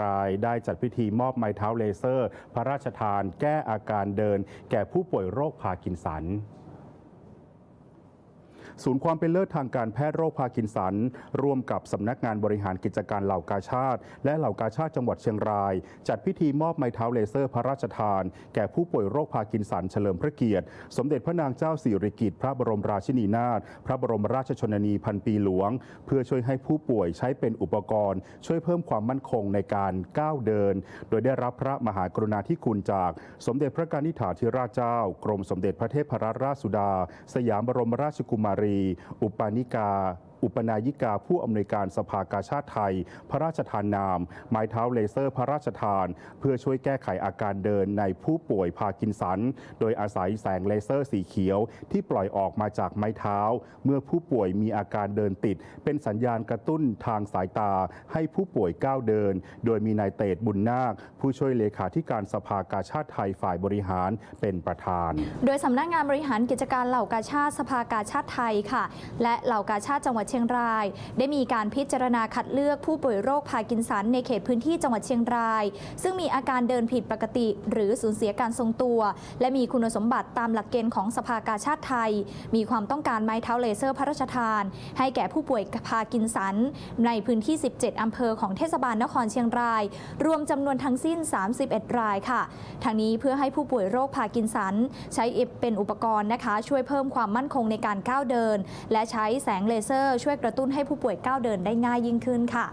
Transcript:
ราย ได้จัดพิธีมอบไม้เท้าเลเซอร์ พระราชทาน แก้อาการเดิน แก่ผู้ป่วยโรคพาร์กินสัน ศูนย์ความเป็นเลิศทางการแพทย์โรคพาร์กินสัน ร่วมกับสำนักงานบริหารกิจการเหล่ากาชาติ และเหล่ากาชาติจังหวัดเชียงราย จัดพิธีมอบไม้เท้าเลเซอร์พระราชทาน แก่ผู้ป่วยโรคพาร์กินสันเฉลิมพระเกียรติ สมเด็จพระนางเจ้าสิริกิติ์พระบรมราชินีนาถพระบรมราชชนนีพันปีหลวง เพื่อช่วยให้ผู้ป่วยใช้เป็นอุปกรณ์ ช่วยเพิ่มความมั่นคงในการก้าวเดิน โดยได้รับพระมหากรุณาธิคุณจากสมเด็จพระกนิษฐาธิราชเจ้า กรมสมเด็จพระเทพรัตนราชสุดา สยามบรมราชกุมารีอุปานิกา อุปนายิกาผู้อำนวยการสภากาชาติไทย พระราชทานนาม ไม้เท้าเลเซอร์พระราชทาน เพื่อช่วยแก้ไขอาการเดินในผู้ป่วยพากินสัน โดยอาศัยแสงเลเซอร์สีเขียว ที่ปล่อยออกมาจากไม้เท้า เมื่อผู้ป่วยมีอาการเดินติด เป็นสัญญาณกระตุ้นทางสายตา ให้ผู้ป่วยก้าวเดิน โดยมีนายเตดบุญนาค ผู้ช่วยเลขาธิการสภากาชาติไทยฝ่ายบริหารเป็นประธาน โดยสำนักงานบริหารกิจการเหล่ากาชาติสภากาชาติไทยค่ะ และเหล่ากาชาติจังหวัดเชียงราย ได้มีการพิจารณาคัดเลือกผู้ป่วยโรคพาร์กินสันในเขตพื้นที่จังหวัดเชียงราย ซึ่งมีอาการเดินผิดปกติ หรือสูญเสียการทรงตัว และมีคุณสมบัติตามหลักเกณฑ์ของสภากาชาติไทย มีความต้องการไม้เท้าเลเซอร์พระราชทาน ให้แก่ผู้ป่วยพาร์กินสัน ในพื้นที่ 17 อำเภอของเทศบาลนครเชียงราย รวมจำนวนทั้งสิ้น 31 รายค่ะทางนี้เพื่อให้ผู้ป่วยโรคพาร์กินสัน ใช้เป็นอุปกรณ์นะคะ ช่วยเพิ่มความมั่นคงในการก้าวเดิน และใช้แสงเลเซอร์ช่วยกระตุ้นให้ผู้ป่วยก้าวเดินได้ง่ายยิ่งขึ้นค่ะ